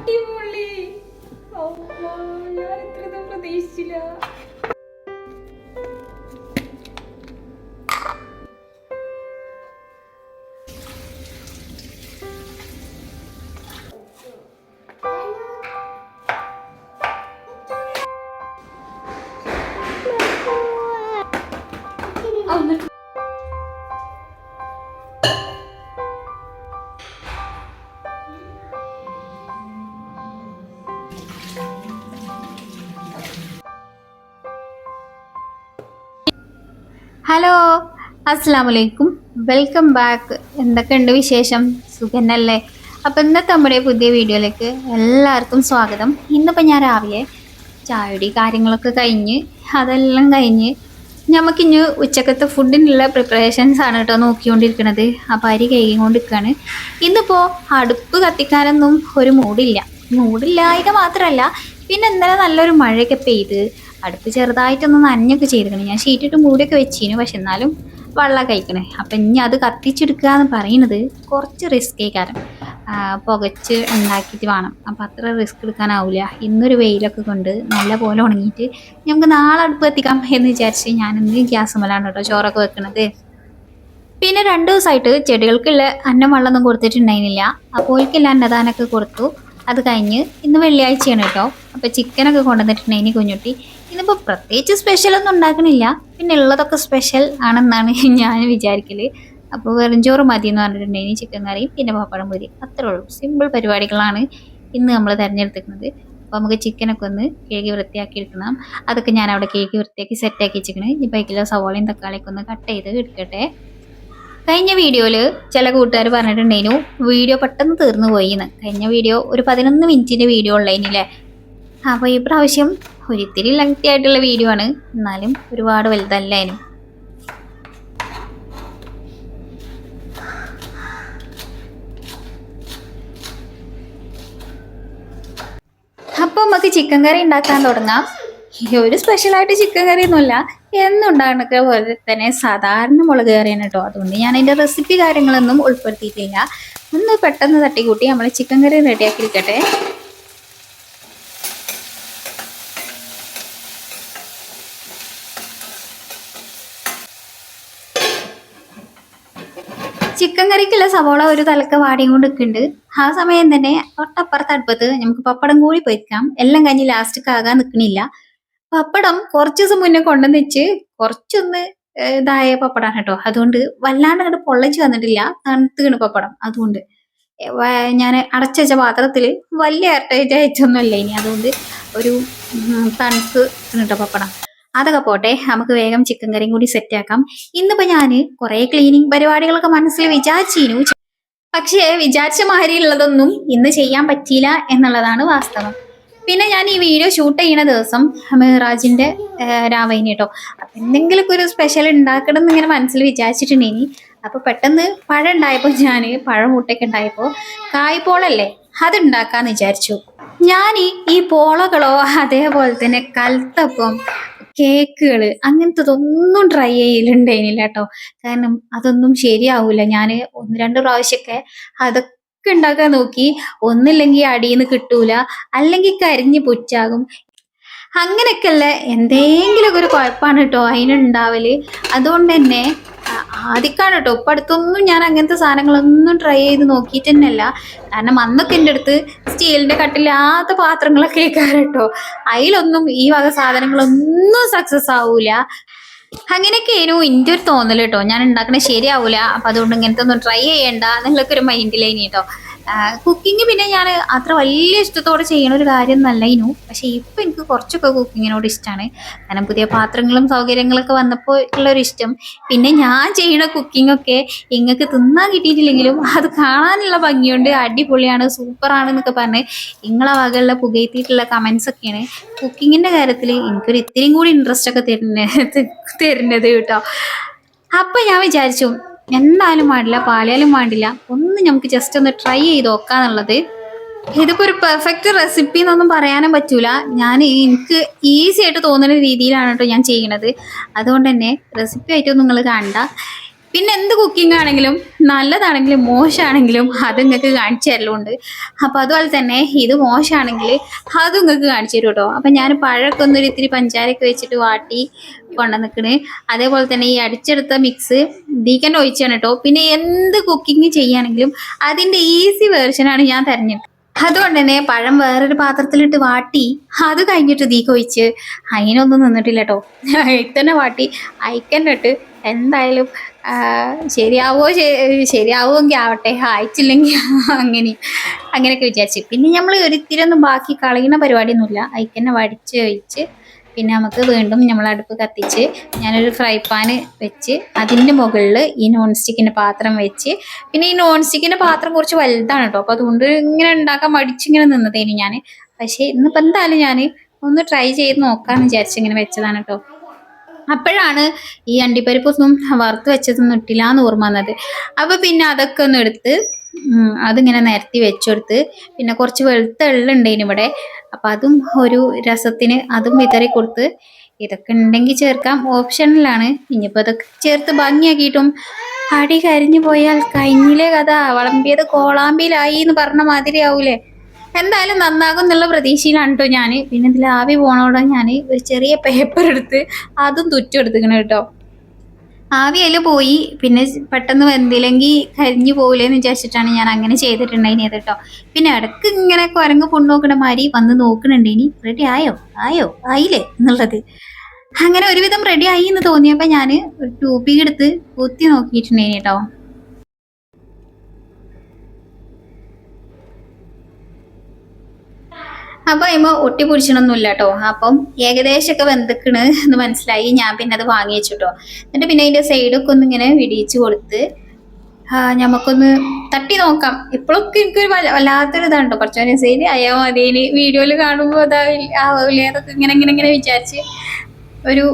അടിപൊളി. ഞാൻ ഇത്ര പ്രതീക്ഷിച്ചില്ല. ഹലോ അസ്സാം വലൈക്കും വെൽക്കം ബാക്ക്. എന്തൊക്കെയുണ്ട് വിശേഷം? സുഖനല്ലേ അപ്പം ഇന്നത്തെ നമ്മുടെ പുതിയ വീഡിയോയിലേക്ക് എല്ലാവർക്കും സ്വാഗതം. ഇന്നിപ്പോൾ ഞാൻ രാവിലെ ചായടി കാര്യങ്ങളൊക്കെ കഴിഞ്ഞ് അതെല്ലാം കഴിഞ്ഞ് നമുക്കിഞ്ഞ് ഉച്ചക്കത്തെ ഫുഡിനുള്ള പ്രിപ്പറേഷൻസ് ആണ് കേട്ടോ നോക്കിക്കൊണ്ടിരിക്കുന്നത് അപ്പോൾ അരി കഴുകിക്കൊണ്ടിരിക്കുകയാണ് ഇന്നിപ്പോൾ അടുപ്പ് കത്തിക്കാനൊന്നും ഒരു മൂടില്ല മൂടില്ലായത് മാത്രമല്ല പിന്നെ ഇന്നലെ നല്ലൊരു മഴയൊക്കെ പെയ്ത് അടുപ്പ് ചെറുതായിട്ടൊന്ന് നനഞ്ഞൊക്കെ ചെയ്തിരിക്കണേ ഞാൻ ഷീറ്റിട്ട് മൂടിയൊക്കെ വെച്ചിരുന്നു. പക്ഷെ എന്നാലും വെള്ളം കഴിക്കണേ. അപ്പം ഇനി അത് കത്തിച്ചെടുക്കുക എന്ന് പറയുന്നത് കുറച്ച് റിസ്കേ കാരണം പുകച്ച് ഉണ്ടാക്കിയിട്ട് വേണം. അപ്പം അത്ര റിസ്ക് എടുക്കാനാവില്ല ഇന്നൊരു വെയിലൊക്കെ കൊണ്ട് നല്ല പോലെ ഉണങ്ങിയിട്ട് നമുക്ക് നാളെ അടുപ്പ് എത്തിക്കാം എന്ന് വിചാരിച്ച് ഞാൻ ഇന്ന് ഗ്യാസ് മേലാണ് കേട്ടോ ചോറൊക്കെ വെക്കണത്. പിന്നെ രണ്ട് ദിവസമായിട്ട് ചെടികൾക്കുള്ള അന്നം വെള്ളമൊന്നും കൊടുത്തിട്ടുണ്ടായിരുന്നില്ല. അപ്പോൾ അപ്പോഴേക്കുള്ള അന്നദാനമൊക്കെ കൊടുത്തു. അത് കഴിഞ്ഞ് ഇന്ന് വെള്ളിയാഴ്ചയാണ് കേട്ടോ. അപ്പോൾ ചിക്കനൊക്കെ കൊണ്ടുവന്നിട്ടുണ്ടായിനി കുഞ്ഞുട്ടി. ഇന്നിപ്പോൾ പ്രത്യേകിച്ച് സ്പെഷ്യൽ ഒന്നും ഉണ്ടാക്കണില്ല. പിന്നെ ഉള്ളതൊക്കെ സ്പെഷ്യൽ ആണെന്നാണ് ഞാൻ വിചാരിക്കൽ അപ്പോൾ വെറും ചോറ് മതി എന്ന് പറഞ്ഞിട്ടുണ്ടെങ്കിൽ ചിക്കൻ കറിയും പിന്നെ പപ്പടം പൊരി. അത്രേ ഉള്ളൂ. സിമ്പിൾ പരിപാടികളാണ് ഇന്ന് നമ്മൾ തിരഞ്ഞെടുത്തിരിക്കുന്നത്. അപ്പോൾ നമുക്ക് ചിക്കനൊക്കെ ഒന്ന് കേക്ക് വൃത്തിയാക്കി എടുക്കണം. അതൊക്കെ ഞാൻ അവിടെ കേക്ക് വൃത്തിയാക്കി സെറ്റാക്കി വെച്ചിരിക്കണേ. ഇനി കിലോ സവാളയും തക്കാളിയൊക്കെ ഒന്ന് കട്ട് ചെയ്ത് എടുക്കട്ടെ. കഴിഞ്ഞ വീഡിയോയിൽ ചില കൂട്ടുകാർ പറഞ്ഞിട്ടുണ്ടെങ്കിലും വീഡിയോ പെട്ടെന്ന് തീർന്നു പോയിന്ന് കഴിഞ്ഞ വീഡിയോ ഒരു പതിനൊന്ന് മിനിറ്റിന്റെ വീഡിയോ ഉള്ളതിനില്ലേ അപ്പോൾ ഈ പ്രാവശ്യം ഒരിത്തിരി ലെങ്തി ആയിട്ടുള്ള വീഡിയോ ആണ്. എന്നാലും ഒരുപാട് വലുതല്ലായിരുന്നു. അപ്പോൾ നമുക്ക് ചിക്കൻ കറി ഉണ്ടാക്കാൻ തുടങ്ങാം. ഒരു സ്പെഷ്യലായിട്ട് ചിക്കൻ കറി ഒന്നുമില്ല എന്നുണ്ടാകുന്ന പോലെ തന്നെ സാധാരണ മുളക് കറിയാണ് കേട്ടോ അതുകൊണ്ട് ഞാൻ അതിന്റെ റെസിപ്പി കാര്യങ്ങളൊന്നും ഉൾപ്പെടുത്തിയിട്ടില്ല. ഒന്ന് പെട്ടെന്ന് തട്ടിക്കൂട്ടി നമ്മൾ ചിക്കൻ കറി റെഡിയാക്കി എടുക്കട്ടെ ചിക്കൻ കറിക്കുള്ള സവോള ഒരു തലക്ക് വാടിയും കൊണ്ട് നിൽക്കുന്നുണ്ട്. ആ സമയം തന്നെ തൊട്ടപ്പുറത്ത് അടുപ്പത്ത് നമുക്ക് പപ്പടം കൂടി പൊരിക്കാം. എല്ലാം കഴിഞ്ഞ് ലാസ്റ്റ് ആകാൻ നിൽക്കണില്ല. പപ്പടം കുറച്ച് ദിവസം മുന്നേ കൊണ്ടുവന്ന് വെച്ച് കുറച്ചൊന്ന് ഇതായ പപ്പടാണ് കേട്ടോ. അതുകൊണ്ട് വല്ലാണ്ട് അങ്ങോട്ട് പൊള്ളച്ച് വന്നിട്ടില്ല. തണുത്തുകണ് പപ്പടം അതുകൊണ്ട്. ഞാൻ അടച്ചുവെച്ച പാത്രത്തിൽ വലിയ എയർടൈറ്റ് അയച്ചൊന്നുമല്ല ഇനി. അതുകൊണ്ട് ഒരു തണുത്ത് കേട്ടോ പപ്പടം. അതൊക്കെ പോട്ടെ നമുക്ക് വേഗം ചിക്കൻ കറിയും കൂടി സെറ്റ് ആക്കാം. ഇന്നിപ്പോ ഞാൻ കുറെ ക്ലീനിങ് പരിപാടികളൊക്കെ മനസ്സിൽ വിചാരിച്ചിരുന്നു. പക്ഷേ വിചാരിച്ച മാതിരിയുള്ളതൊന്നും ഇന്ന് ചെയ്യാൻ പറ്റിയില്ല എന്നുള്ളതാണ് വാസ്തവം. പിന്നെ ഞാൻ ഈ വീഡിയോ ഷൂട്ട് ചെയ്യുന്ന ദിവസം മെഹ്റാജിന്റെ രാവൈനി കേട്ടോ അപ്പൊ എന്തെങ്കിലുമൊക്കെ ഒരു സ്പെഷ്യൽ ഉണ്ടാക്കണം എന്ന് ഇങ്ങനെ മനസ്സിൽ വിചാരിച്ചിട്ടുണ്ടേനി അപ്പൊ പെട്ടെന്ന് പഴം ഉണ്ടായപ്പോൾ ഞാൻ പഴം മുട്ടയൊക്കെ ഉണ്ടായപ്പോൾ കായ്പോളല്ലേ അത് ഉണ്ടാക്കാന്ന് വിചാരിച്ചു. ഞാൻ ഈ പോളകളോ അതേപോലെ തന്നെ കൽത്തപ്പം കേക്കുകൾ അങ്ങനത്തതൊന്നും ട്രൈ ചെയ്യലുണ്ടായിനില്ല കേട്ടോ കാരണം അതൊന്നും ശരിയാവൂല. ഞാൻ ഒന്ന് രണ്ട് പ്രാവശ്യമൊക്കെ അതൊക്കെ ഉണ്ടാക്കാൻ നോക്കി. ഒന്നില്ലെങ്കിൽ അടിയിൽ നിന്ന് കിട്ടൂല. അല്ലെങ്കിൽ കരിഞ്ഞ് പുറ്റാകും അങ്ങനെയൊക്കെയുള്ള എന്തെങ്കിലുമൊക്കെ ഒരു കുഴപ്പമാണ് കേട്ടോ അതിനുണ്ടാവൽ. അതുകൊണ്ട് തന്നെ ആദ്യക്കാണ് കേട്ടോ. ഇപ്പം അടുത്തൊന്നും ഞാൻ അങ്ങനത്തെ സാധനങ്ങളൊന്നും ട്രൈ ചെയ്ത് നോക്കിയിട്ട് തന്നെയല്ല കാരണം അന്നൊക്കെ എന്റെ അടുത്ത് സ്റ്റീലിന്റെ കട്ടില്ലാത്ത പാത്രങ്ങളൊക്കെ കേൾക്കാറ് കേട്ടോ. അതിലൊന്നും ഈ വക സാധനങ്ങളൊന്നും സക്സസ് ആവൂല. അങ്ങനെയൊക്കെ ആയിരുന്നു എന്റെ ഒരു തോന്നൽ കേട്ടോ. ഞാൻ ഉണ്ടാക്കണത് ശരിയാവൂല. അപ്പം അതുകൊണ്ട് ഇങ്ങനത്തെ ഒന്നും ട്രൈ ചെയ്യണ്ട ഒരു മൈൻഡിലേനി കേട്ടോ. കുക്കിംഗ് പിന്നെ ഞാൻ അത്ര വലിയ ഇഷ്ടത്തോടെ ചെയ്യണ ഒരു കാര്യം നല്ലതിനു പക്ഷെ ഇപ്പം എനിക്ക് കുറച്ചൊക്കെ കുക്കിങ്ങിനോട് ഇഷ്ടമാണ് കാരണം പുതിയ പാത്രങ്ങളും സൗകര്യങ്ങളൊക്കെ വന്നപ്പോൾ ഉള്ളൊരു ഇഷ്ടം. പിന്നെ ഞാൻ ചെയ്യണ ഒക്കെ ഇങ്ങക്ക് തിന്നാൻ കിട്ടിയിട്ടില്ലെങ്കിലും അത് കാണാനുള്ള ഭംഗിയുണ്ട്. അടിപൊളിയാണ് സൂപ്പറാണ് എന്നൊക്കെ പറഞ്ഞ് നിങ്ങളെ വകയുള്ള പുകയത്തിയിട്ടുള്ള കമൻസ് ഒക്കെയാണ് കുക്കിങ്ങിന്റെ കാര്യത്തിൽ എനിക്കൊരു ഇത്തിരിയും കൂടി ഇൻട്രസ്റ്റ് ഒക്കെ തരുന്നത് തരുന്നത് കേട്ടോ. അപ്പം ഞാൻ വിചാരിച്ചു എന്തായാലും പാടില്ല പാളിയാലും പാടില്ല. ഒന്ന് നമുക്ക് ജസ്റ്റ് ഒന്ന് ട്രൈ ചെയ്ത് നോക്കാന്നുള്ളത്. ഇതിപ്പോ ഒരു പെർഫെക്റ്റ് റെസിപ്പി എന്നൊന്നും പറയാനും പറ്റൂല. ഞാൻ എനിക്ക് ഈസി ആയിട്ട് തോന്നുന്ന രീതിയിലാണ് കേട്ടോ ഞാൻ ചെയ്യണത് അതുകൊണ്ട് തന്നെ റെസിപ്പി ആയിട്ടൊന്നും നിങ്ങൾ കാണണ്ട പിന്നെ എന്ത് കുക്കിംഗ് ആണെങ്കിലും നല്ലതാണെങ്കിലും മോശമാണെങ്കിലും അത് നിങ്ങൾക്ക് കാണിച്ചു തരലുണ്ട്. അപ്പൊ അതുപോലെ തന്നെ ഇത് മോശമാണെങ്കിൽ അത് നിങ്ങൾക്ക് കാണിച്ചു തരും കേട്ടോ അപ്പൊ ഞാൻ പഴമൊക്കെ ഒന്നൊരു ഇത്തിരി പഞ്ചാരൊക്കെ വെച്ചിട്ട് വാട്ടി കൊണ്ടുവന്നിക്കണ്. അതേപോലെ തന്നെ ഈ അടിച്ചെടുത്ത മിക്സ് ദീക്കന്റെ ഒഴിച്ചാണ് കേട്ടോ പിന്നെ എന്ത് കുക്കിംഗ് ചെയ്യുകയാണെങ്കിലും അതിന്റെ ഈസി വേർഷനാണ് ഞാൻ തെരഞ്ഞെടുത്തത് അതുകൊണ്ട് തന്നെ പഴം വേറൊരു പാത്രത്തിലിട്ട് വാട്ടി അത് കഴിഞ്ഞിട്ട് തീ ഒഴിച്ച് അതിനൊന്നും നിന്നിട്ടില്ല കേട്ടോ ഇത്തന്നെ വാട്ടി അയക്കന്നിട്ട് എന്തായാലും ശരിയാവോ ശരിയാവുമെങ്കിൽ ആവട്ടെ. അയച്ചില്ലെങ്കിൽ അങ്ങനെ അങ്ങനെയൊക്കെ വിചാരിച്ചു. പിന്നെ നമ്മൾ ഒരിത്തിരൊന്നും ബാക്കി കളയുന്ന പരിപാടിയൊന്നുമില്ല. അയക്കന്നെ വടിച്ച് വെച്ച് പിന്നെ നമുക്ക് വീണ്ടും നമ്മൾ അടുപ്പ് കത്തിച്ച് ഞാനൊരു ഫ്രൈ പാന് വെച്ച് അതിന്റെ മുകളിൽ ഈ നോൺ സ്റ്റിക്കിന്റെ പാത്രം വെച്ച് പിന്നെ ഈ നോൺ സ്റ്റിക്കിന്റെ പാത്രം കുറച്ച് വലുതാണ് കേട്ടോ അപ്പോൾ അതുകൊണ്ട് ഇങ്ങനെ ഉണ്ടാക്കാൻ മടിച്ചിങ്ങനെ നിന്നതേനു ഞാൻ പക്ഷേ ഇന്നിപ്പോൾ എന്തായാലും ഞാൻ ഒന്ന് ട്രൈ ചെയ്ത് നോക്കാമെന്ന് വിചാരിച്ചിങ്ങനെ വെച്ചതാണ് കേട്ടോ അപ്പോഴാണ് ഈ അണ്ടിപ്പരിപ്പൊന്നും വറുത്ത് വെച്ചതൊന്നും ഇട്ടില്ല എന്ന് ഓർമ്മ വന്നത്. അപ്പോൾ പിന്നെ അതൊക്കെ ഒന്ന് എടുത്ത് അതിങ്ങനെ നിരത്തി വെച്ചെടുത്ത് പിന്നെ കുറച്ച് വെളുത്ത എള്ളുണ്ടേനു ഇവിടെ. അപ്പം അതും ഒരു രസത്തിന് അതും വിതറി കൊടുത്ത് ഇതൊക്കെ ഉണ്ടെങ്കിൽ ചേർക്കാം. ഓപ്ഷനിലാണ്. ഇനിയിപ്പോൾ ഇതൊക്കെ ചേർത്ത് ഭംഗിയാക്കിയിട്ടും അടി കരിഞ്ഞു പോയാൽ കഴിഞ്ഞിലെ കഥ. വളമ്പിയത് കോളാമ്പിയിലായി എന്ന് പറഞ്ഞ മാതിരി ആവൂലേ? എന്തായാലും നന്നാകും എന്നുള്ള പ്രതീക്ഷയിലാണ് കേട്ടോ ഞാൻ പിന്നെ ഇതിൽ ആവി പോണോടെ ഞാൻ ഒരു ചെറിയ പേപ്പർ എടുത്ത് അതും തുറ്റെടുത്തിക്കണം കേട്ടോ ആവി അതിൽ പോയി. പിന്നെ പെട്ടെന്ന് വെന്തില്ലെങ്കിൽ കരിഞ്ഞു പോകില്ലെന്ന് വിചാരിച്ചിട്ടാണ് ഞാൻ അങ്ങനെ ചെയ്തിട്ടുണ്ടായിരുന്നത് കേട്ടോ പിന്നെ ഇടയ്ക്ക് ഇങ്ങനെ കുരങ്ങ് പൊണ്ണോക്കണ മാതിരി വന്ന് നോക്കണുണ്ട് ഇനി റെഡി ആയോ? ആയോ? ആയില്ലേ? എന്നുള്ളത്. അങ്ങനെ ഒരുവിധം റെഡി ആയി എന്ന് തോന്നിയപ്പോൾ ഞാൻ ഒരു ടൂപ്പി എടുത്ത് കുത്തി നോക്കിയിട്ടുണ്ടായിരുന്നു കേട്ടോ അപ്പൊ അയിമ ഒട്ടി പിടിച്ചണൊന്നുമില്ല കേട്ടോ അപ്പം ഏകദേശമൊക്കെ വെന്തക്കണ് എന്ന് മനസ്സിലായി. ഞാൻ പിന്നെ അത് വാങ്ങി വെച്ചിട്ടോ. എന്നിട്ട് പിന്നെ അതിന്റെ സൈഡൊക്കെ ഒന്ന് ഇങ്ങനെ വിടിയിച്ച് കൊടുത്ത് നമുക്കൊന്ന് തട്ടി നോക്കാം. ഇപ്പോഴൊക്കെ എനിക്കൊരു വല്ല- വല്ലാത്തൊരു ഇതാണ് കുറച്ചു സൈഡ് അയ്യോ മതി. ഇനി വീഡിയോയിൽ കാണുമ്പോൾ അതാവില്ല അതൊക്കെ ഇങ്ങനെ ഇങ്ങനെ ഇങ്ങനെ വിചാരിച്ച് ഒരു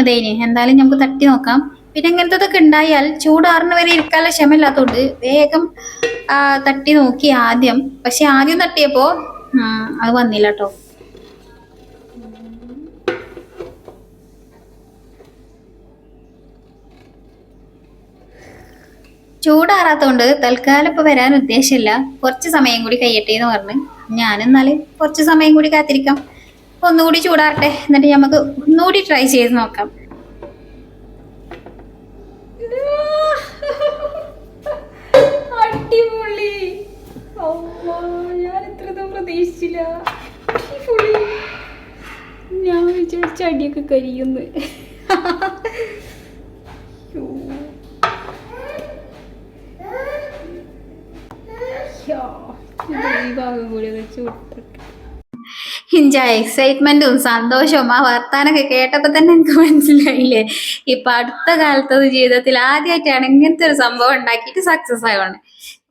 അതേന് എന്തായാലും നമുക്ക് തട്ടി നോക്കാം. പിന്നെ ഇങ്ങനത്തതൊക്കെ ഉണ്ടായാൽ ചൂടാറിന് വരെ ഇരിക്കാനുള്ള ക്ഷമയില്ലാത്തതുകൊണ്ട് വേഗം തട്ടി നോക്കി ആദ്യം. പക്ഷെ ആദ്യം തട്ടിയപ്പോ അത് വന്നില്ല കേട്ടോ ചൂടാറാത്തോണ്ട് തൽക്കാലം ഇപ്പൊ വരാൻ ഉദ്ദേശമില്ല കുറച്ച് സമയം കൂടി കഴിയട്ടെ എന്ന് പറഞ്ഞ്. ഞാനെന്നാൽ കുറച്ച് സമയം കൂടി കാത്തിരിക്കാം. ഒന്നുകൂടി ചൂടാറട്ടെ. എന്നിട്ട് നമുക്ക് ഒന്നുകൂടി ട്രൈ ചെയ്ത് നോക്കാം അടിപൊളി അമ്മ ഞാൻ ഇത്രയൊന്നും പ്രതീക്ഷിച്ചില്ല അടിപൊളി ഞാൻ അടിയൊക്കെ കരിയുന്നു. ഈ ഭാഗം കൂടി സന്തോഷവും ആ വർത്താനൊക്കെ കേട്ടപ്പോ തന്നെ എനിക്ക് മനസ്സിലായില്ലേ? ഇപ്പൊ അടുത്ത കാലത്തത് ജീവിതത്തിൽ ആദ്യമായിട്ടാണ് ഇങ്ങനത്തെ ഒരു സംഭവം ഉണ്ടാക്കിയിട്ട് സക്സസ് ആയതാണ്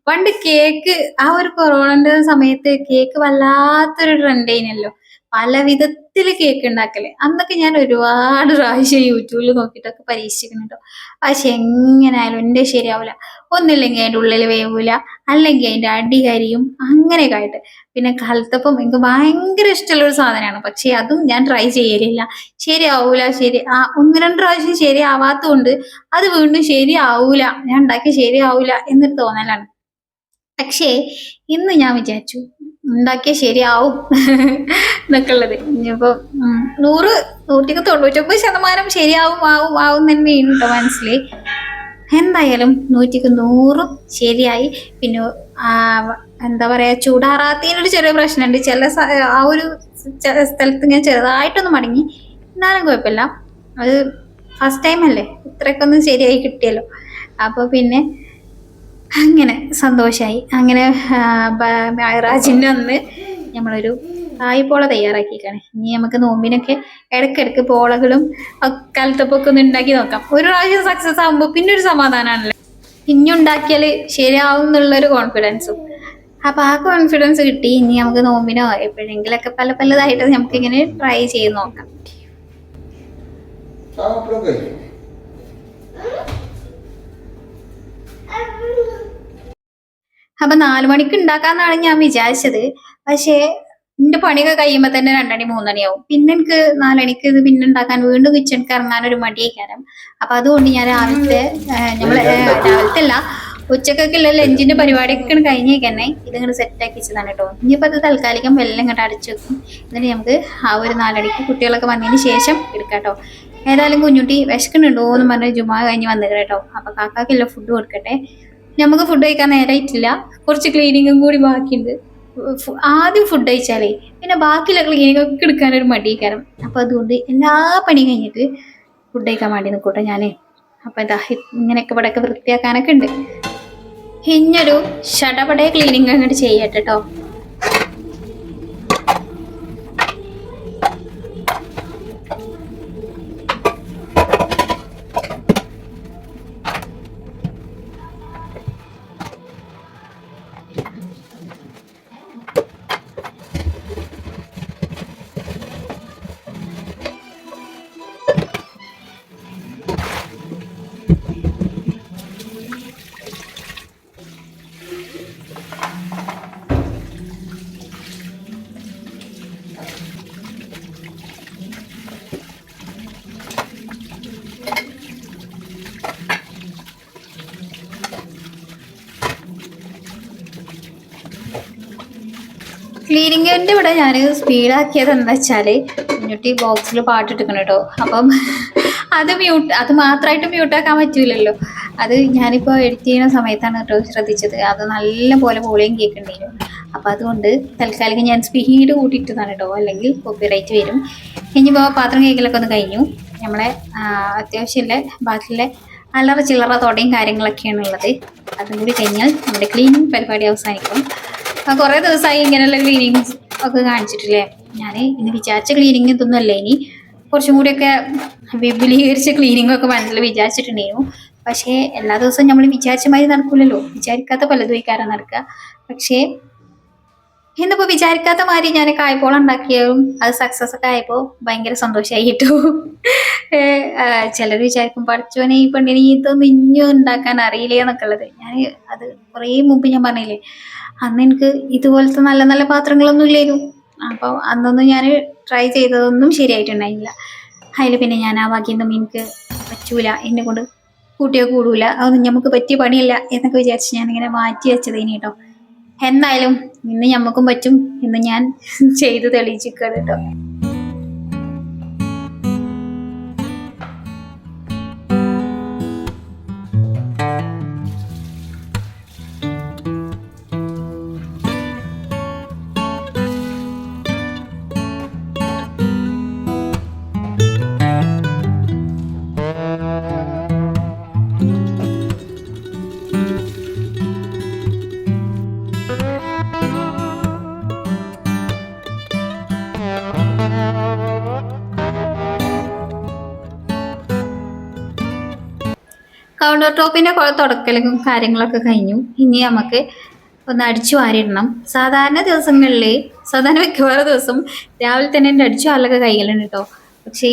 പണ്ട് കേക്ക് ആ ഒരു കൊറോണന്റെ സമയത്ത് കേക്ക് വല്ലാത്തൊരു ട്രെൻഡ് ആയിനല്ലോ. പല വിധത്തിൽ കേക്ക് ഉണ്ടാക്കൽ അന്നൊക്കെ ഞാൻ ഒരുപാട് പ്രാവശ്യം യൂട്യൂബിൽ നോക്കിയിട്ടൊക്കെ പരീക്ഷിക്കുന്നുണ്ടോ പക്ഷെ എങ്ങനെയായാലും എന്റെ ശരിയാവില്ല ഒന്നില്ലെങ്കിൽ അതിന്റെ ഉള്ളിൽ വേവൂല. അല്ലെങ്കിൽ അതിന്റെ അടി കരിയും അങ്ങനെയൊക്കെ ആയിട്ട്. പിന്നെ കലത്തപ്പം എനിക്ക് ഭയങ്കര ഇഷ്ടമുള്ള ഒരു സാധനമാണ്. പക്ഷെ അതും ഞാൻ ട്രൈ ചെയ്യലില്ല. ശരിയാവൂല ശരി ആ ഒന്ന് രണ്ട് പ്രാവശ്യം ശരിയാവാത്തതുകൊണ്ട് അത് വീണ്ടും ശരിയാവൂല. ഞാൻ ഉണ്ടാക്കി ശരിയാവൂല എന്നൊരു തോന്നലാണ്. പക്ഷേ ഇന്ന് ഞാൻ വിചാരിച്ചു ഉണ്ടാക്കിയ ശരിയാവും എന്നൊക്കെ ഉള്ളത്. ഇനിയിപ്പോ നൂറ് നൂറ്റിക്ക് തൊണ്ണൂറ്റൊമ്പത് ശതമാനം ശരിയാവും ആവും ആവും തന്നെയാണ് കേട്ടോ മനസ്സിൽ എന്തായാലും നൂറ്റിക്ക് നൂറും ശരിയായി. പിന്നെ എന്താ പറയാ ചൂടാറാത്തതിനൊരു ചെറിയ പ്രശ്നമുണ്ട്. ചില ആ ഒരു സ്ഥലത്ത് ഞാൻ ചെറുതായിട്ടൊന്ന് മടങ്ങി. എന്നാലും കുഴപ്പമില്ല. അത് ഫസ്റ്റ് ടൈം അല്ലേ? ഇത്രയൊക്കെ ശരിയായി കിട്ടിയല്ലോ. അപ്പോൾ പിന്നെ അങ്ങനെ സന്തോഷമായി അങ്ങനെ മഹറാജിന്റെ അന്ന് നമ്മളൊരു ആയിപ്പോള തയ്യാറാക്കിയിരിക്കുകയാണ് ഇനി നമുക്ക് നോമ്പിനൊക്കെ ഇടയ്ക്കിടയ്ക്ക് പോളകളും കലത്തപ്പൊക്കെ ഒന്ന് ഉണ്ടാക്കി നോക്കാം. ഒരു പ്രാവശ്യം സക്സസ് ആകുമ്പോൾ പിന്നെ ഒരു സമാധാനമാണല്ലോ ഇനിയുണ്ടാക്കിയാൽ ശരിയാവും എന്നുള്ളൊരു കോൺഫിഡൻസും അപ്പം ആ കോൺഫിഡൻസ് കിട്ടി. ഇനി നമുക്ക് നോമ്പിനോ എപ്പോഴെങ്കിലൊക്കെ പല പലതായിട്ട് നമുക്ക് ഇങ്ങനെ ട്രൈ ചെയ്ത് നോക്കാം. ആ. അപ്പൊ നാലു മണിക്ക് ഉണ്ടാക്കാന്നാണ് ഞാൻ വിചാരിച്ചത്. പക്ഷേ എന്റെ പണിയൊക്കെ കഴിയുമ്പോ തന്നെ രണ്ടണി മൂന്നണിയാവും. പിന്നെ എനിക്ക് നാലണിക്ക് ഇത് പിന്നെ ഉണ്ടാക്കാൻ വീണ്ടും കിച്ചണിക്ക് കറങ്ങാൻ ഒരു മടിയേക്കാരം. അപ്പൊ അതുകൊണ്ട് ഞാൻ രാവിലത്തെ നമ്മൾ രാവിലത്തെ അല്ല ഉച്ചക്കൊക്കെയുള്ള ലഞ്ചിന്റെ പരിപാടിയൊക്കെ കഴിഞ്ഞേക്കന്നെ. ഇത് ഇങ്ങോട്ട് സെറ്റ് ആക്കി വെച്ചതാണ് കേട്ടോ ഇനിയിപ്പോ അത് തൽക്കാലികം വെല്ലം ഇങ്ങോട്ട് അടച്ചു വെക്കും. എന്നിട്ട് നമുക്ക് ആ ഒരു നാലടിക്ക് കുട്ടികളൊക്കെ വന്നതിന് ശേഷം എടുക്കാട്ടോ കേട്ടോ ഏതായാലും കുഞ്ഞുട്ടി വിശക്കുന്നുണ്ടോ എന്ന് പറഞ്ഞ് ജുമാ കഴിഞ്ഞ് വന്നിട്ട് കേട്ടോ അപ്പൊ കാക്കാക്കില്ല ഫുഡ് കൊടുക്കട്ടെ. നമുക്ക് ഫുഡ് കഴിക്കാൻ നേരമായിട്ടില്ല കുറച്ച് ക്ലീനിങ്ങും കൂടി ബാക്കിയുണ്ട്. ആദ്യം ഫുഡ് കഴിച്ചാലേ പിന്നെ ബാക്കിയുള്ള ക്ലീനിങ് ഒക്കെ എടുക്കാനൊരു കാരണം അപ്പൊ അതുകൊണ്ട് എല്ലാ പണിയും കഴിഞ്ഞിട്ട് ഫുഡ് കഴിക്കാൻ വേണ്ടി നിൽക്കട്ടെ ഞാനേ. അപ്പൊ ഇതാ ഇങ്ങനെയൊക്കെ ഇവിടെയൊക്കെ വൃത്തിയാക്കാനൊക്കെ ഉണ്ട്. ഇനിയൊരു ഷടപടേ ക്ലീനിങ് അങ്ങോട്ട് ചെയ്യട്ടെ കേട്ടോ ക്ലീനിങ്ങിന്റെ ഇവിടെ ഞാൻ സ്പീഡാക്കിയത് എന്താ വെച്ചാൽ കുഞ്ഞുട്ടി ബോക്സിൽ പാട്ടിട്ടിരിക്കണം കേട്ടോ അപ്പം അത് മ്യൂട്ട് അത് മാത്രമായിട്ട് മ്യൂട്ടാക്കാൻ പറ്റൂലല്ലോ. അത് ഞാനിപ്പോൾ എഡിറ്റ് ചെയ്യുന്ന സമയത്താണ് കേട്ടോ ശ്രദ്ധിച്ചത്. അത് നല്ല പോലെ വോളിയം കേൾക്കണ്ടേനു. അപ്പം അതുകൊണ്ട് തൽക്കാലികം ഞാൻ സ്പീഡ് കൂട്ടിയിട്ടതാണ് കേട്ടോ അല്ലെങ്കിൽ കോപ്പിറൈറ്റ് വരും. ഇനിയിപ്പോൾ പാത്രം കേൾക്കലൊക്കെ ഒന്ന് കഴിഞ്ഞു. നമ്മളെ അത്യാവശ്യമില്ല ബാക്കിയുള്ള അല്ലറ ചില്ലറ തൊടയും കാര്യങ്ങളൊക്കെയാണ് ഉള്ളത് അതും കൂടി കഴിഞ്ഞാൽ നമ്മുടെ ക്ലീനിങ് പരിപാടി അവസാനിക്കും. കുറേ ദിവസമായി ഇങ്ങനെയുള്ള ക്ലീനിങ്സ് ഒക്കെ കാണിച്ചിട്ടില്ലേ? ഞാൻ ഇനി വിചാരിച്ച ക്ലീനിങ് ഇതൊന്നും അല്ല ഇനി. കുറച്ചും കൂടിയൊക്കെ വിപുലീകരിച്ച ക്ലീനിങ് ഒക്കെ മനസ്സിൽ വിചാരിച്ചിട്ടുണ്ടായിരുന്നു. പക്ഷേ എല്ലാ ദിവസവും നമ്മൾ വിചാരിച്ച മാതിരി നടക്കില്ലല്ലോ വിചാരിക്കാത്ത പലതും ഇക്കാരം നടക്കുക. പക്ഷേ ഇന്നിപ്പോ വിചാരിക്കാത്ത മാതിരി ഞാൻ കായ്പോളം ഉണ്ടാക്കിയതും അത് സക്സസ് ഒക്കെ ആയപ്പോൾ ഭയങ്കര സന്തോഷമായി കിട്ടു. ചിലർ വിചാരിക്കും പഠിച്ചോനെ ഈ പെണ്ണിനെ ഇതൊന്നും ഇഞ്ഞും ഉണ്ടാക്കാൻ അറിയില്ലേ എന്നൊക്കെ ഉള്ളത്. ഞാൻ അത് കുറേ മുമ്പ് ഞാൻ പറഞ്ഞില്ലേ അന്ന് എനിക്ക് ഇതുപോലത്തെ നല്ല നല്ല പാത്രങ്ങളൊന്നും ഇല്ലായിരുന്നു അപ്പോൾ അന്നൊന്നും ഞാൻ ട്രൈ ചെയ്തതൊന്നും ശരിയായിട്ടുണ്ടായില്ല. അതിൽ പിന്നെ ഞാൻ ആ ബാക്കിയൊന്നും എനിക്ക് പറ്റൂല. എന്നെ കൊണ്ട് കൂട്ടിയോ കൂടൂല. അതൊന്നും നമുക്ക് പറ്റിയ പണിയല്ല എന്നൊക്കെ വിചാരിച്ച് ഇങ്ങനെ മാറ്റി വെച്ചത് ഇനി കേട്ടോ എന്തായാലും ഇന്ന് ഞമ്മക്കും പറ്റും എന്ന് ഞാൻ ചെയ്ത് തെളിയിച്ചിരിക്കുകയാണ് കേട്ടോ കൗണ്ടർ ടോപ്പിന്റെ കുറെ തുടക്കലും കാര്യങ്ങളൊക്കെ കഴിഞ്ഞു. ഇനി നമുക്ക് ഒന്ന് അടിച്ചു വാരിടണം സാധാരണ ദിവസങ്ങളിൽ സാധാരണ മിക്കവാറും ദിവസം രാവിലെ തന്നെ എന്റെ അടിച്ചു വാരലൊക്കെ കയ്യിലുണ്ട് കേട്ടോ പക്ഷേ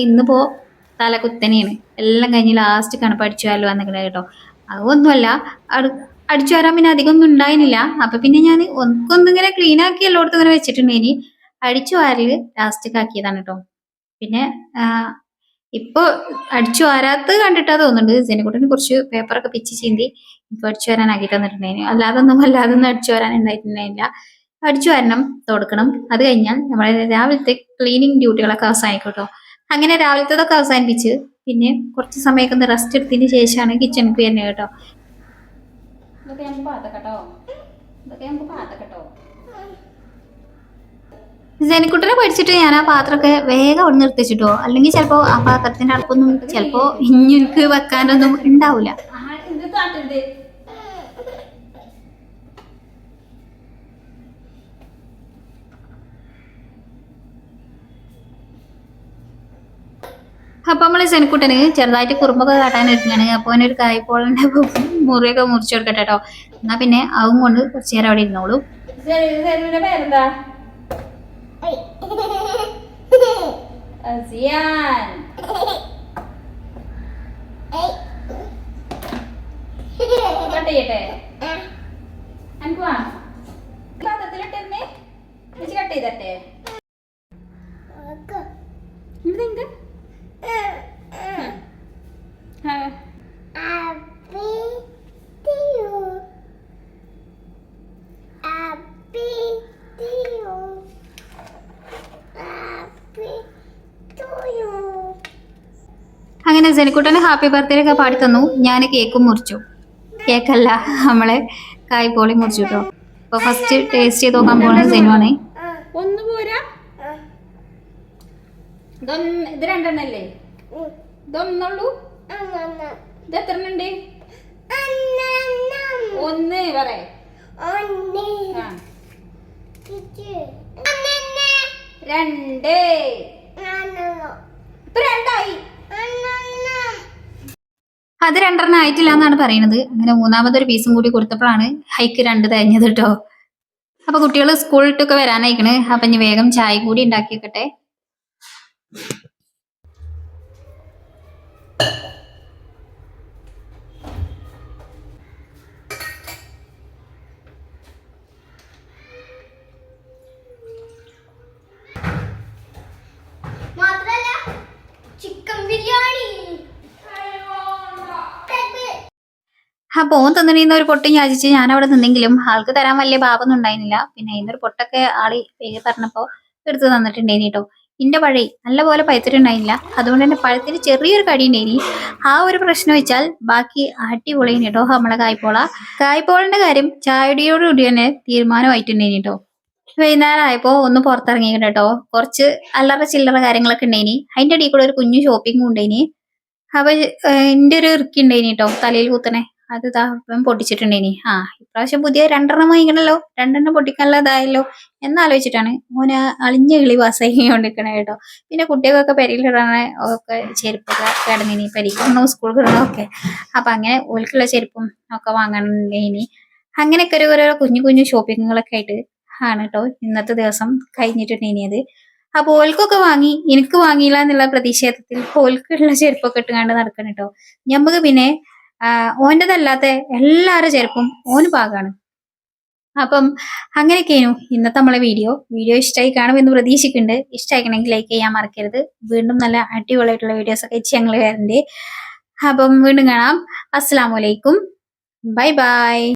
തല കുത്തനെയാണ് എല്ലാം കഴിഞ്ഞ് ലാസ്റ്റ് കണപ്പ് അടിച്ചു വാരൽ വന്നിട്ടുണ്ട് കേട്ടോ അതൊന്നുമല്ല അടു അടിച്ചു വരാൻ പിന്നെ അധികം ഒന്നും ഉണ്ടായിരുന്നില്ല അപ്പൊ പിന്നെ ഞാൻ ഒന്നിങ്ങനെ ക്ലീൻ ആക്കി എല്ലായിടത്തും ഇങ്ങനെ വെച്ചിട്ടുണ്ടേനി അടിച്ചു വാരൽ ലാസ്റ്റ് ആക്കിയതാണ് കേട്ടോ പിന്നെ ഇപ്പൊ അടിച്ചു വരാത്ത കണ്ടിട്ടാ തോന്നുന്നുണ്ട് ജനക്കൂട്ടിന് കുറച്ച് പേപ്പറൊക്കെ പിച്ച് ചീന്തി ഇപ്പൊ അടിച്ചു വരാൻ ആക്കി തന്നിട്ടുണ്ടായിരുന്നു അല്ലാതെ ഒന്നും അല്ലാതെ ഒന്നും അടിച്ചു വരാൻ ഉണ്ടായിട്ടുണ്ടായില്ല അടിച്ചു വരണം തുടക്കണം. അത് കഴിഞ്ഞാൽ നമ്മളെ രാവിലത്തെ ക്ലീനിങ് ഡ്യൂട്ടികളൊക്കെ അവസാനിക്കും അങ്ങനെ രാവിലത്തതൊക്കെ അവസാനിപ്പിച്ച് പിന്നെ കുറച്ച് സമയമൊക്കെ ഒന്ന് റെസ്റ്റ് എടുത്തതിന് ശേഷമാണ് കിച്ചണിക്ക് വരുന്നത് കേട്ടോ. ഇതൊക്കെ നമുക്ക് പാത്തക്കട്ടോ ഇതൊക്കെ നമുക്ക് പാത്തക്കട്ടോ ജനിക്കുട്ടനെ പഠിച്ചിട്ട് ഞാൻ ആ പാത്രമൊക്കെ വേഗം അവിടെ നിർത്തിച്ചിട്ടോ അല്ലെങ്കിൽ ചിലപ്പോ ആ പാത്രത്തിന്റെ അടുപ്പൊന്നും ചിലപ്പോ ഇനി എനിക്ക് വെക്കാനൊന്നും ഉണ്ടാവില്ല അപ്പൊ നമ്മൾ ജനക്കുട്ടന് ചെറുതായിട്ട് കുറുമ്പൊക്കെ കാട്ടാൻ ഒരുങ്ങാണ്. അപ്പൊ അവനൊരു കായ്പോളന്റെ മുറിയൊക്കെ മുറിച്ചു കൊടുക്കട്ടെ കേട്ടോ എന്നാ പിന്നെ അതും കൊണ്ട് കുറച്ചു നേരം അവിടെ ഇരുന്നോളൂ. അസിയാൻ കട്ട് ചെയ്യട്ടെ? എനിക്ക് പാത്രത്തിലിട്ടെന്നേ വെച്ച് കട്ട് ചെയ്തട്ടെ? ജനിക്കുട്ടന് ഹാപ്പി ബർത്ത്ഡേ ഒക്കെ പാടി തന്നു. ഞാൻ കേക്കും മുറിച്ചു. കേക്കല്ല നമ്മളെ കായ്പോളി മുറിച്ചു കേട്ടോ അപ്പൊ ഫസ്റ്റ് ടേസ്റ്റ് ചെയ്ത് നോക്കാൻ പോകുന്നത് ജനുവാണ്. ഒന്ന് പോരാ. ഇത് രണ്ടെണ്ണല്ലേ? ഇതൊന്നുള്ളൂ. ഇത് എത്ര എണ്ണുണ്ട് ഒന്ന്. പറയേ രണ്ട്. ഇപ്പൊ രണ്ടായി. അത് രണ്ടെണ്ണം ആയിട്ടില്ല എന്നാണ് പറയുന്നത്. അങ്ങനെ മൂന്നാമതൊരു പീസും കൂടി കൊടുത്തപ്പോഴാണ് ഹൈക്ക് രണ്ട് തേഞ്ഞത് കേട്ടോ അപ്പൊ കുട്ടികൾ സ്കൂളിട്ടൊക്കെ വരാനായിക്കണ്. അപ്പൊ ഇനി വേഗം ചായ കൂടി ഉണ്ടാക്കിയേക്കട്ടെ. അപ്പൊ ഓൻ തിന്നണിന്ന് ഒരു പൊട്ടും യാചിച്ച് ഞാൻ അവിടെ നിന്നെങ്കിലും ആൾക്ക് തരാൻ വലിയ ഭാവമൊന്നും ഉണ്ടായിരുന്നില്ല. പിന്നെ അതിനൊരു പൊട്ടൊക്കെ ആൾ പേര് പറഞ്ഞപ്പോ എടുത്ത് തന്നിട്ടുണ്ടായിരുന്നു കേട്ടോ ഇന്റെ പഴയ നല്ല പോലെ പഴുത്തിട്ടുണ്ടായില്ല. അതുകൊണ്ട് തന്നെ പഴത്തിന് ചെറിയൊരു കടി ഉണ്ടായിനി ആ ഒരു പ്രശ്നം വെച്ചാൽ ബാക്കി അടിപൊളിയാണ് കേട്ടോ നമ്മളെ കായ്പോള. കായ്പോളിന്റെ കാര്യം ചായടിയോടുകൂടി തന്നെ തീരുമാനമായിട്ടുണ്ടായിനി കേട്ടോ വൈകുന്നേരം ആയപ്പോ ഒന്ന് പുറത്തിറങ്ങി കേട്ടോ കുറച്ച് അല്ലറ ചില്ലറ കാര്യങ്ങളൊക്കെ ഉണ്ടായിനി. അതിന്റെ അടിയിൽ കൂടെ ഒരു കുഞ്ഞു ഷോപ്പിംഗും ഉണ്ടായിനി. അപ്പൊ എന്റെ ഒരു ഇറുക്കി ഉണ്ടായിനി കേട്ടോ തലയിൽ കുത്തണേ. അത് ഇതാ പൊട്ടിച്ചിട്ടുണ്ട് ഇനി. ആ ഇപ്രാവശ്യം പുതിയ രണ്ടെണ്ണം വാങ്ങിക്കണല്ലോ. രണ്ടെണ്ണം പൊട്ടിക്കാനുള്ള ഇതായല്ലോ എന്നാലോചിച്ചിട്ടാണ് മോന് അളിഞ്ഞ കിളി പാസ്സായി കൊണ്ടിരിക്കണേ കേട്ടോ. പിന്നെ കുട്ടികൾക്കൊക്കെ പെരയിലിടാൻ ഒക്കെ ചെരുപ്പൊക്കെ കിടന്നിനി പെരിക്കണോ സ്കൂൾ കിടണോ ഒക്കെ. അപ്പൊ അങ്ങനെ ഓൽക്കുള്ള ചെരുപ്പും ഒക്കെ വാങ്ങണ്ടേനി അങ്ങനെയൊക്കെ ഒരു ഓരോ കുഞ്ഞു കുഞ്ഞു ഷോപ്പിങ്ങുകളൊക്കെ ആയിട്ട് ആണ് കേട്ടോ ഇന്നത്തെ ദിവസം കഴിഞ്ഞിട്ടുണ്ടേനി അത്. അപ്പൊ ഓൽക്കൊക്കെ വാങ്ങി എനിക്ക് വാങ്ങിയില്ല എന്നുള്ള പ്രതിഷേധത്തിൽ ഓൽക്കുള്ള ചെരുപ്പൊക്കെ ഇട്ടുകൊണ്ട് നടക്കണം കേട്ടോ. ഞമ്മക്ക് പിന്നെ ഓന്റെതല്ലാത്ത എല്ലാവരുടെ ചെരുപ്പും ഓന് പാകാണ്. അപ്പം അങ്ങനെയൊക്കെയായിരുന്നു ഇന്നത്തെ നമ്മളെ വീഡിയോ. വീഡിയോ ഇഷ്ടമായി കാണുമെന്ന് പ്രതീക്ഷിക്കുന്നുണ്ട്. ഇഷ്ടമായിക്കണമെങ്കിൽ ലൈക്ക് ചെയ്യാൻ മറക്കരുത്. വീണ്ടും നല്ല അടിപൊളിയായിട്ടുള്ള വീഡിയോസ് ഒക്കെ വെച്ച് ഞങ്ങൾ വരണ്ടേ. അപ്പം വീണ്ടും കാണാം. അസ്സാം വലൈക്കും ബൈ ബൈ